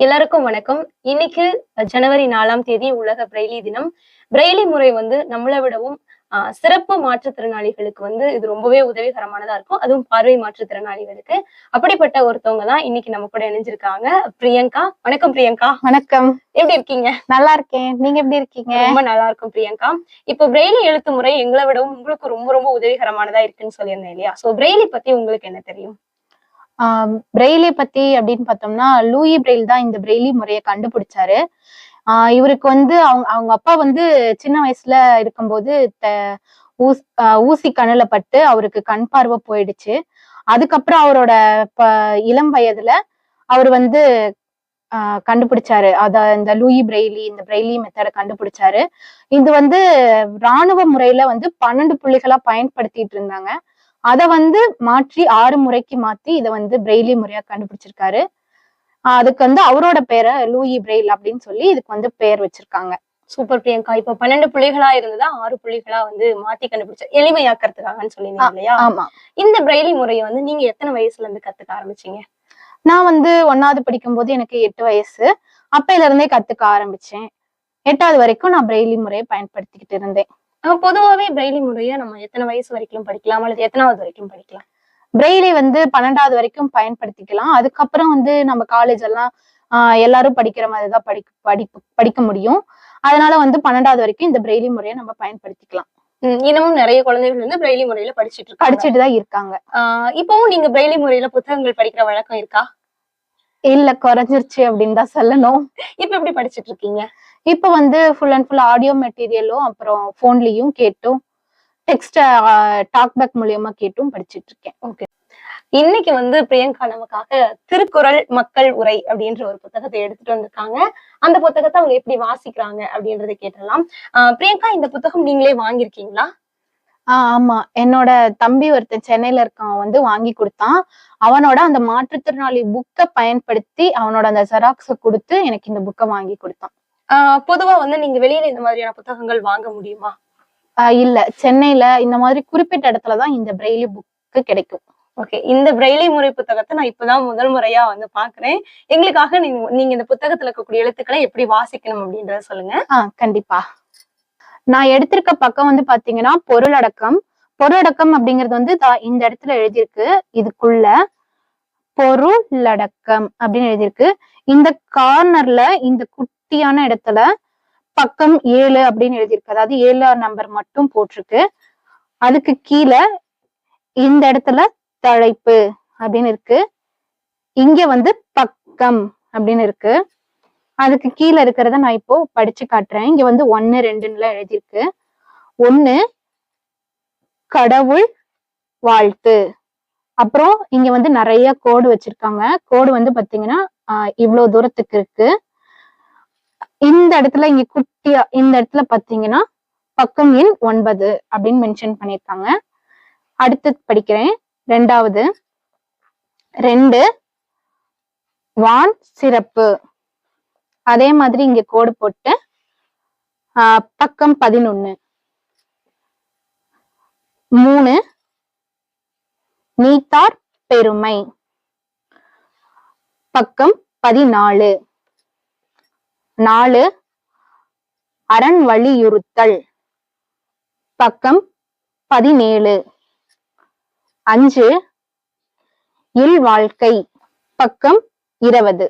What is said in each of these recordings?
எல்லாருக்கும் வணக்கம். இன்னைக்கு ஜனவரி நாலாம் தேதி உலக பிரெய்லி தினம். பிரெய்லி முறை வந்து நம்மளை விடவும் ஆஹ், சிறப்பு மாற்றுத்திறனாளிகளுக்கு வந்து இது ரொம்பவே உதவிகரமானதா இருக்கும். அதுவும் பார்வை மாற்றுத்திறனாளிகளுக்கு. அப்படிப்பட்ட ஒருத்தவங்க தான் இன்னைக்கு நம்ம கூட இணைஞ்சிருக்காங்க. பிரியங்கா வணக்கம் பிரியங்கா. வணக்கம். எப்படி இருக்கீங்க? நல்லா இருக்கேன். நீங்க எப்படி இருக்கீங்க? ரொம்ப நல்லா இருக்கும் பிரியங்கா. இப்போ பிரெய்லி எழுத்து முறை எங்களை விடவும் உங்களுக்கு ரொம்ப ரொம்ப உதவிகரமானதா இருக்குன்னு சொல்லியிருந்தேன் இல்லையா? சோ பிரெய்லி பத்தி உங்களுக்கு என்ன தெரியும்? பிரெய்லி பத்தி அப்படின்னு பார்த்தோம்னா லூயி பிரெயில் தான் இந்த பிரெய்லி முறையை கண்டுபிடிச்சாரு. ஆஹ் இவருக்கு வந்து அவங்க அவங்க அப்பா வந்து சின்ன வயசுல இருக்கும்போது த- ஊஸ்- ஊசி கண்ணுல பட்டு அவருக்கு கண் பார்வை போயிடுச்சு. அதுக்கப்புறம் அவரோட ப இளம் வயதுல அவர் வந்து ஆஹ் கண்டுபிடிச்சாரு. அத இந்த லூயி பிரெய்லி இந்த பிரெய்லி மெத்தடை கண்டுபிடிச்சாரு. இது வந்து ராணுவ முறையில வந்து பன்னெண்டு புள்ளிகளா பயன்படுத்திட்டு இருந்தாங்க. அத வந்து மாற்றி ஆறு முறைக்கு மாத்தி இதை வந்து பிரெய்லி முறையா கண்டுபிடிச்சிருக்காரு. அதுக்கு வந்து அவரோட பேரை லூயி பிரெயில் அப்படின்னு சொல்லி இதுக்கு வந்து பேர் வச்சிருக்காங்க. சூப்பர் பிரியங்கா இப்போ பன்னெண்டு புள்ளிகளா இருந்ததா ஆறு புள்ளிகளா வந்து மாத்தி கண்டுபிடிச்ச எளிமையாக்குறதுக்காகன்னு சொல்லியிருந்தீங்க இல்லையா? ஆமா. இந்த பிரெய்லி முறையை வந்து நீங்க எத்தனை வயசுல இருந்து கத்துக்க ஆரம்பிச்சீங்க? நான் வந்து ஒன்னாவது படிக்கும்போது எனக்கு எட்டு வயசு. அப்பையில இருந்தே கத்துக்க ஆரம்பிச்சேன். எட்டாவது வரைக்கும் நான் பிரெய்லி முறையை பயன்படுத்திக்கிட்டு இருந்தேன். அஹ் பொதுவாவே பிரெய்லி முறையை நம்ம எத்தனை வயசு வரைக்கும் படிக்கலாம்? அல்லது எத்தனாவது வரைக்கும் படிக்கலாம்? பிரெய்லி வந்து பன்னெண்டாவது வரைக்கும் பயன்படுத்திக்கலாம். அதுக்கப்புறம் வந்து நம்ம காலேஜ் எல்லாம் எல்லாரும் படிக்கிற மாதிரி தான் படிக்க படிப்பு படிக்க முடியும். அதனால வந்து பன்னெண்டாவது வரைக்கும் இந்த பிரெய்லி முறையை நம்ம பயன்படுத்திக்கலாம். இன்னமும் நிறைய குழந்தைகள் வந்து பிரெய்லி முறையில படிச்சிட்டு படிச்சுட்டு தான் இருக்காங்க. இப்பவும் நீங்க பிரெய்லி முறையில புத்தகங்கள் படிக்கிற வழக்கம் இருக்கா? இல்ல குறைஞ்சிருச்சு அப்படின்னு தான் சொல்லணும். இப்ப எப்படி படிச்சிட்டு இருக்கீங்க? இப்ப வந்து ஃபுல் அண்ட் ஃபுல் ஆடியோ மெட்டீரியலும் அப்புறம் போன்லயும் கேட்டும். டெக்ஸ்ட் டாக் பேக் மூலியமா கேட்டும் படிச்சிட்டு இருக்கேன். இன்னைக்கு வந்து பிரியங்கா நமக்காக திருக்குறள் மக்கள் உரை அப்படின்ற ஒரு புத்தகத்தை எடுத்துட்டு வந்திருக்காங்க. அந்த புத்தகத்தை அவங்க எப்படி வாசிக்கிறாங்க அப்படின்றத கேட்டலாம் பிரியங்கா இந்த புத்தகம் நீங்களே வாங்கியிருக்கீங்களா? ஆமா. என்னோட தம்பி ஒருத்தன் சென்னையில இருக்கான் வந்து வாங்கி கொடுத்தான். அவனோட அந்த மாற்றுத்திறனாளி புக்கை பயன்படுத்தி அவனோட அந்த ஜெராக்ஸை கொடுத்து எனக்கு இந்த புக்கை வாங்கி கொடுத்தான். ஆஹ் பொதுவா வந்து நீங்க வெளியில இந்த மாதிரியான புத்தகங்கள் வாங்க முடியுமா? இல்ல. சென்னையில இந்த மாதிரி குறிப்பிட்ட இடத்துலதான் இந்த பிரெய்லி புக்கு கிடைக்கும். ஓகே. இந்த பிரெய்லி முறை புத்தகத்தை நான் இப்பதான் முதல் முறையா வந்து பாக்குறேன். எங்களுக்காக நீங்க நீங்க இந்த புத்தகத்துல இருக்கக்கூடிய எழுத்துக்களை எப்படி வாசிக்கணும் அப்படின்றத சொல்லுங்க. ஆஹ் கண்டிப்பா. நான் எடுத்திருக்க பக்கம் வந்து பாத்தீங்கன்னா பொருளடக்கம் பொருளடக்கம் அப்படிங்கிறது வந்து தா- இந்த இடத்துல எழுதியிருக்கு. இதுக்குள்ள பொருளடக்கம் அப்படின்னு எழுதியிருக்கு. இந்த கார்னர்ல இந்த குட்டியான இடத்துல பக்கம் ஏழு அப்படின்னு எழுதியிருக்கு. அதாவது ஏழாம் நம்பர் மட்டும் போட்டிருக்கு. அதுக்கு கீழே இந்த இடத்துல தலைப்பு அப்படின்னு இருக்கு. இங்க வந்து பக்கம் அப்படின்னு இருக்கு. அதுக்கு கீழே இருக்கிறத நான் இப்போ படிச்சு காட்டுறேன். இங்க வந்து ஒன்னு ரெண்டுன்னு எழுதியிருக்கு. ஒண்ணு கடவுள் வாழ்த்து. அப்புறம் இங்க வந்து நிறைய கோடு வச்சிருக்காங்க. கோடு வந்து பாத்தீங்கன்னா ஆஹ் இவ்வளவு தூரத்துக்கு இருக்கு. இந்த இடத்துல இங்க குட்டியா இந்த இடத்துல பாத்தீங்கன்னா பக்கம் எண் ஒன்பது அப்படின்னு மென்ஷன் பண்ணியிருக்காங்க அடுத்து படிக்கிறேன். ரெண்டாவது ரெண்டு வான் சிறப்பு. அதே மாதிரி இங்க கோடு போட்டு பக்கம் பதினொன்னு. மூணு நீத்தார் பெருமை. பக்கம் பதினாலு. நாலு அரண் வலியுறுத்தல் பக்கம் பதினேழு. அஞ்சு இல் வாழ்க்கை பக்கம் இருபது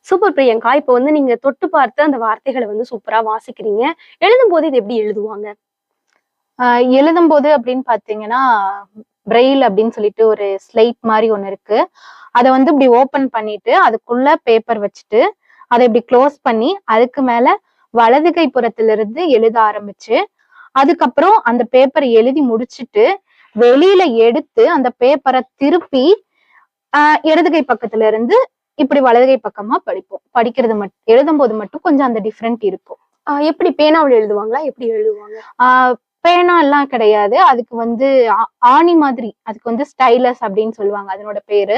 சூப்பர் பிரியங்கா இப்போ வந்து நீங்க தொட்டு பார்த்து அந்த வார்த்தைகளை வந்து சூப்பரா வாசிக்கிறீங்க. எழுதும் போது இது எப்படி எழுதுவாங்க? ஆஹ் எழுதும்போது அப்படின்னு பாத்தீங்கன்னா பிரெயில் அப்படின்னு சொல்லிட்டு ஒரு ஸ்லைட் மாதிரி ஒண்ணு இருக்கு. அதை வந்து இப்படி ஓபன் பண்ணிட்டு அதுக்குள்ள பேப்பர் வச்சுட்டு அதை இப்படி க்ளோஸ் பண்ணி அதுக்கு மேல வலது கை புறத்திலிருந்து எழுத ஆரம்பிச்சு அதுக்கப்புறம் அந்த பேப்பரை எழுதி முடிச்சிட்டு வெளியில எடுத்து அந்த பேப்பரை திருப்பி ஆஹ் இடது கை பக்கத்துல இருந்து இப்படி வலது கை பக்கமா படிப்போம். படிக்கிறது மட்டும் எழுதும்போது மட்டும் கொஞ்சம் அந்த டிஃப்ரெண்ட் இருக்கும். எப்படி பேனாவில் எழுதுவாங்களா? எப்படி எழுதுவாங்க? ஆஹ் பேனா எல்லாம் கிடையாது. அதுக்கு வந்து ஆணி மாதிரி அதுக்கு வந்து ஸ்டைலஸ் அப்படின்னு சொல்லுவாங்க அதனோட பேரு.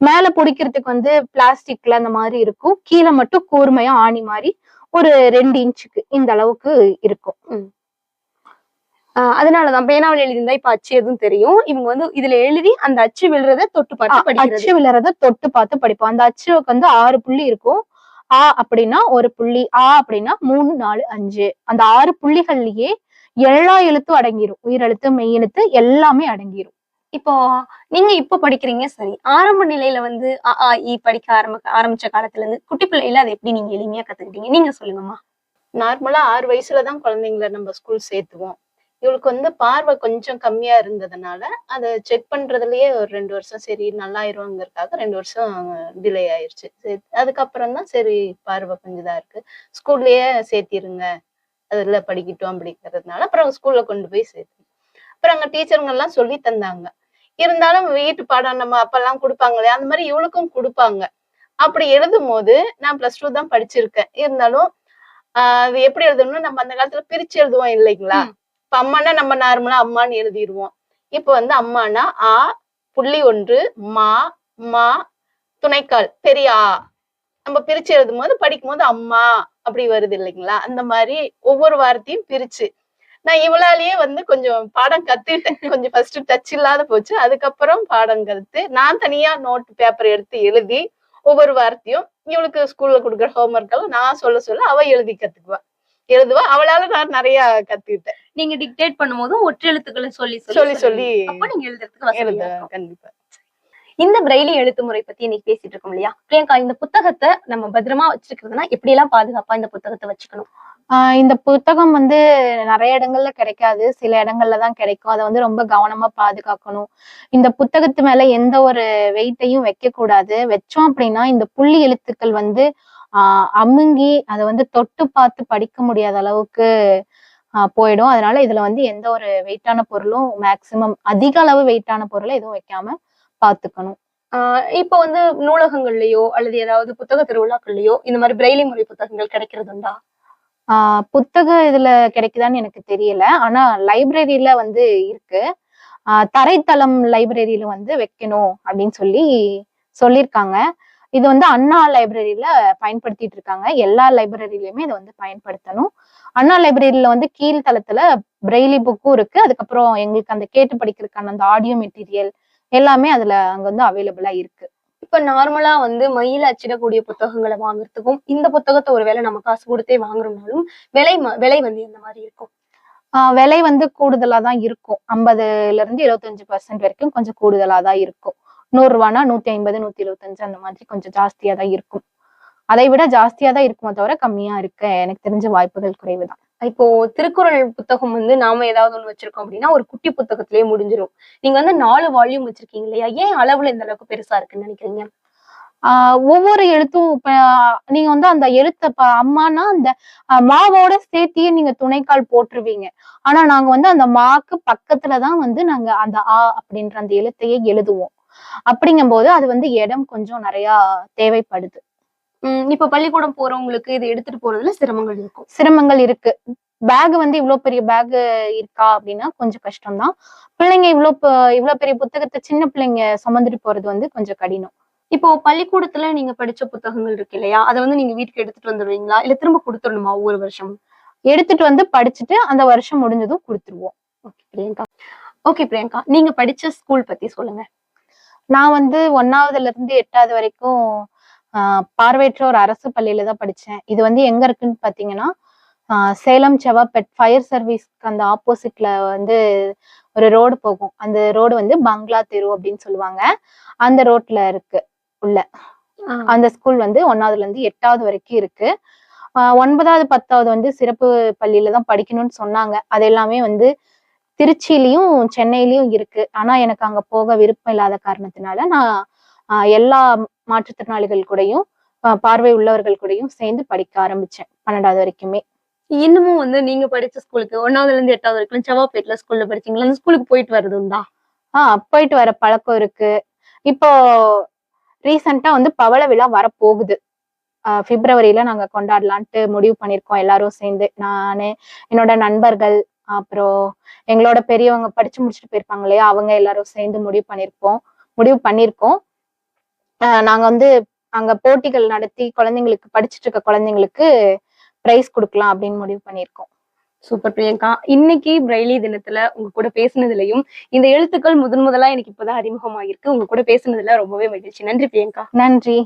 மேல பிடிக்கிறதுக்கு வந்து பிளாஸ்டிக்ல அந்த மாதிரி இருக்கும். கீழே மட்டும் கூர்மையா ஆணி மாதிரி ஒரு ரெண்டு இன்ச்சுக்கு இந்த அளவுக்கு இருக்கும். அதனாலதான் பேனாவில் எழுதியிருந்தா இப்ப அச்சு எதுவும் தெரியும். இவங்க வந்து இதுல எழுதி அந்த அச்சு விழுறத தொட்டு பார்த்து அச்சு விழுறத தொட்டு பார்த்து படிப்போம். அந்த அச்சுக்கு வந்து ஆறு புள்ளி இருக்கும். ஆ அப்படின்னா ஒரு புள்ளி ஆ அப்படின்னா மூணு நாலு அஞ்சு. அந்த ஆறு புள்ளிகள்லயே எல்லா எழுத்தும் அடங்கிரும். உயிரெழுத்து மெய்யெழுத்து எல்லாமே அடங்கிரும். இப்போ நீங்க இப்ப படிக்கிறீங்க சரி. ஆரம்ப நிலையில வந்து அ ஆ இ படிக்க ஆரம்ப ஆரம்பிச்ச காலத்துல இருந்து குட்டி பிள்ளையில அதை எப்படி நீங்க எளிமையா கத்துக்கிட்டீங்க? நீங்க சொல்லுங்கம்மா. நார்மலா ஆறு வயசுல தான் குழந்தைங்கள நம்ம ஸ்கூல் சேர்த்துவோம். இவளுக்கு வந்து பார்வை கொஞ்சம் கம்மியா இருந்ததுனால அதை செக் பண்றதுலயே ஒரு ரெண்டு வருஷம் சரி நல்லாயிருவாங்கிறதுக்காக ரெண்டு வருஷம் டிலே ஆயிருச்சு. அதுக்கப்புறம் தான் சரி பார்வை கொஞ்சம் இதா இருக்கு. ஸ்கூல்லயே சேர்த்திருங்க. அதுல படிக்கட்டும் அப்படிங்கிறதுனால அப்புறம் ஸ்கூல்ல கொண்டு போய் சேர்த்து அப்புறம் அங்க டீச்சருங்க எல்லாம் சொல்லி தந்தாங்க. இருந்தாலும் வீட்டு பாடம் நம்ம அப்பெல்லாம் கொடுப்பாங்களே அந்த மாதிரி இவளுக்கும் கொடுப்பாங்க. அப்படி எழுதும் போது நான் பிளஸ் டூ தான் படிச்சிருக்கேன். இருந்தாலும் அது எப்படி எழுதணும்னு நம்ம அந்த காலத்துல பிரிச்சு எழுதுவோம் இல்லைங்களா. இப்ப அம்மானா நம்ம நார்மலா அம்மான்னு எழுதிடுவோம் இப்ப வந்து அம்மானா ஆ புள்ளி ஒன்று மா மா துணைக்கால் பெரிய. ஆ நம்ம பிரிச்சு எழுதும் போது படிக்கும் போது அம்மா அப்படி வருது இல்லைங்களா? அந்த மாதிரி ஒவ்வொரு வார்த்தையும் பிரிச்சு நான் இவளாலேயே வந்து கொஞ்சம் பாடம் கத்துக்கிட்டேன். கொஞ்சம் ஃபர்ஸ்ட் டச் இல்லாத போச்சு. அதுக்கப்புறம் பாடம் கருத்து நான் தனியா நோட் பேப்பர் எடுத்து எழுதி ஒவ்வொரு வார்த்தையும் இவளுக்கு ஸ்கூல்ல கொடுக்குற ஹோம்ஒர்க் எல்லாம் நான் சொல்ல சொல்ல அவ எழுதி கத்துக்குவா. எழுதுவா. அவளால நான் நிறைய கத்துக்கிட்டேன். நீங்க டிக்டேட் பண்ணும்போதும் ஒற்றெழுத்துக்களை சொல்லி சொல்லி சொல்லி அப்ப நீங்க எழுதுறதுக்கு எழுத. கண்டிப்பா. இந்த பிரெய்லி எழுத்து முறை பத்தி இன்னைக்கு பேசிட்டு இருக்கோம் இல்லையா? பிரியங்கா இந்த புத்தகத்தை நம்ம பத்திரமா வச்சிருக்கிறதுனா எப்படி எல்லாம் பாதுகாப்பா இந்த புத்தகத்தை வச்சுக்கணும்? ஆஹ் இந்த புத்தகம் வந்து நிறைய இடங்கள்ல கிடைக்காது. சில இடங்கள்ல தான் கிடைக்கும். அதை வந்து ரொம்ப கவனமா பாதுகாக்கணும். இந்த புத்தகத்து மேல எந்த ஒரு வெயிட்டையும் வைக்க கூடாது வச்சோம் அப்படின்னா இந்த புள்ளி எழுத்துக்கள் வந்து ஆஹ் அமுங்கி அதை வந்து தொட்டு பார்த்து படிக்க முடியாத அளவுக்கு ஆஹ் போயிடும். அதனால இதுல வந்து எந்த ஒரு வெயிட்டான பொருளும் மேக்சிமம் அதிக அளவு வெயிட்டான பொருளை எதுவும் வைக்காம பார்த்துக்கணும். ஆஹ் இப்போ வந்து நூலகங்கள்லயோ அல்லது ஏதாவது புத்தக திருவிழாக்கள்லயோ இந்த மாதிரி பிரெய்லி முறை புத்தகங்கள் கிடைக்கிறது உண்டா ஆஹ் புத்தகம் இதுல கிடைக்குதான்னு எனக்கு தெரியல. ஆனா லைப்ரரியில வந்து இருக்கு. தரைத்தளம் லைப்ரரியில வந்து வைக்கணும் அப்படின்னு சொல்லி சொல்லியிருக்காங்க இது வந்து அண்ணா லைப்ரரியில பயன்படுத்திட்டு இருக்காங்க. எல்லா லைப்ரரியிலுமே இதை வந்து பயன்படுத்தணும். அண்ணா லைப்ரரியில வந்து கீழ்த்தளத்துல பிரெய்லி புக்கும் இருக்கு. அதுக்கப்புறம் எங்களுக்கு அந்த கேட்டு படிக்கிறதுக்கான அந்த ஆடியோ மெட்டீரியல் எல்லாமே அதுல அங்க வந்து அவைலபிளா இருக்கு. இப்ப நார்மலா வந்து மயில அச்சிடக்கூடிய புத்தகங்களை வாங்குறதுக்கும் இந்த புத்தகத்தை ஒருவேளை நம்ம காசு கொடுத்தே வாங்குறோம்னாலும் விலை விலை வந்து எந்த மாதிரி இருக்கும். ஆஹ் விலை வந்து கூடுதலா தான் இருக்கும். ஐம்பதுல இருந்து இருபத்தஞ்சு பர்சன்ட் வரைக்கும் கொஞ்சம் கூடுதலா தான் இருக்கும். நூறு ரூபானா நூத்தி ஐம்பது நூத்தி இருபத்தஞ்சு அந்த மாதிரி கொஞ்சம் ஜாஸ்தியா தான் இருக்கும். அதை விட ஜாஸ்தியா தான் இருக்குமே தவிர கம்மியா இருக்க எனக்கு தெரிஞ்ச வாய்ப்புகள் குறைவு தான் இப்போ திருக்குறள் புத்தகம் வந்து நாம ஏதாவது ஒண்ணு வச்சிருக்கோம் அப்படின்னா ஒரு குட்டி புத்தகத்திலேயே முடிஞ்சிடும் நீங்க வந்து நாலு வால்யூம் வச்சிருக்கீங்க இல்லையா? ஏன் அளவுல இந்த அளவுக்கு பெருசா இருக்குன்னு நினைக்கிறீங்க? ஆஹ் ஒவ்வொரு எழுத்தும் இப்ப நீங்க வந்து அந்த எழுத்த அம்மானா அந்த மாவோட சேர்த்தியே நீங்க துணைக்கால் போட்டுருவீங்க ஆனா நாங்க வந்து அந்த மாக்கு பக்கத்துலதான் வந்து நாங்க அந்த ஆ அப்படின்ற அந்த எழுத்தையே எழுதுவோம். அப்படிங்கும்போது அது வந்து இடம் கொஞ்சம் நிறைய தேவைப்படுது. இப்ப பள்ளிக்கூடம் போறவங்களுக்கு இது எடுத்துட்டு போறதுல சிரமங்கள் இருக்கும். சிரமங்கள் இருக்கு. பேக் வந்து இவ்வளவு பெரிய பேக் இருக்கா அப்படின்னா கொஞ்சம் கஷ்டம்தான். பிள்ளைங்க இவ்வளவு இவ்வளவு பெரிய புத்தகத்தை சின்ன பிள்ளைங்க சுமந்துட்டு போறது வந்து கொஞ்சம் கடினம். இப்போ பள்ளிக்கூடத்துல நீங்க படிச்ச புத்தகங்கள் இருக்கு இல்லையா? அதை வந்து நீங்க வீட்டுக்கு எடுத்துட்டு வந்துடுவீங்களா? இல்ல திரும்ப கொடுத்துடணுமா ஒவ்வொரு வருஷமும்? எடுத்துட்டு வந்து படிச்சுட்டு அந்த வருஷம் முடிஞ்சதும் கொடுத்துருவோம். ஓகே பிரியங்கா. ஓகே பிரியங்கா. நீங்க படிச்ச ஸ்கூல் பத்தி சொல்லுங்க. நான் வந்து ஒன்னாவதுல இருந்து எட்டாவது வரைக்கும் ஆஹ் பார்வையற்றோர் அரசு பள்ளியில தான் படிச்சேன். இது வந்து எங்க இருக்குன்னு பாத்தீங்கன்னா ஆஹ் சேலம் செவாப்பெட் ஃபயர் சர்வீஸ்க்கு அந்த ஆப்போசிட்ல வந்து ஒரு ரோடு போகும். அந்த ரோடு வந்து பங்களா தெரு அப்படின்னு சொல்லுவாங்க. அந்த ரோட்ல இருக்கு அந்த ஸ்கூல் வந்து ஒன்னாவதுல இருந்து எட்டாவது வரைக்கும் இருக்கு. ஒன்பதாவது பத்தாவது வந்து சிறப்பு பள்ளியில தான் படிக்கணும்னு சொன்னாங்க. அது எல்லாமே வந்து திருச்சியிலயும் சென்னையிலயும் இருக்கு. ஆனா எனக்கு அங்க போக விருப்பம் இல்லாத காரணத்தினால நான் எல்லா மாற்றுத்திறனாளிகள் கூடயும் பார்வை உள்ளவர்கள் கூடயும் சேர்ந்து படிக்க ஆரம்பிச்சேன் பன்னெண்டாவது வரைக்குமே. இன்னமும் வந்து நீங்க படிச்ச ஸ்கூலுக்கு ஒன்னாவதுல இருந்து எட்டாவது வரைக்கும் செவ்வாப்பேட்ல ஸ்கூல்ல படிச்சீங்களா? அந்த ஸ்கூலுக்கு போயிட்டு வர்றது உண்டா? ஆஹ் போயிட்டு வர பழக்கம் இருக்கு. இப்போ ரீசெண்டா வந்து பவள விழா வரப்போகுது. பிப்ரவரியில நாங்க கொண்டாடலான்ட்டு முடிவு பண்ணிருக்கோம் எல்லாரும் சேர்ந்து. நானு என்னோட நண்பர்கள் அப்புறம் எங்களோட பெரியவங்க படிச்சு முடிச்சுட்டு போயிருப்பாங்க இல்லையா? அவங்க எல்லாரும் சேர்ந்து முடிவு பண்ணிருக்கோம் முடிவு பண்ணிருக்கோம் நாங்க வந்து அங்க போட்டிகள் நடத்தி குழந்தைங்களுக்கு படிச்சுட்டு இருக்க குழந்தைங்களுக்கு பிரைஸ் கொடுக்கலாம் அப்படின்னு முடிவு பண்ணியிருக்கோம். சூப்பர் பிரியங்கா. இன்னைக்கு பிரெய்லி தினத்துல உங்க கூட பேசுனதுலயும் இந்த எழுத்துக்கள் முதன் முதலா எனக்கு இப்பதான் அறிமுகமாகிருக்கு உங்க கூட பேசுனதுல ரொம்பவே மகிழ்ச்சி. நன்றி பிரியங்கா. நன்றி.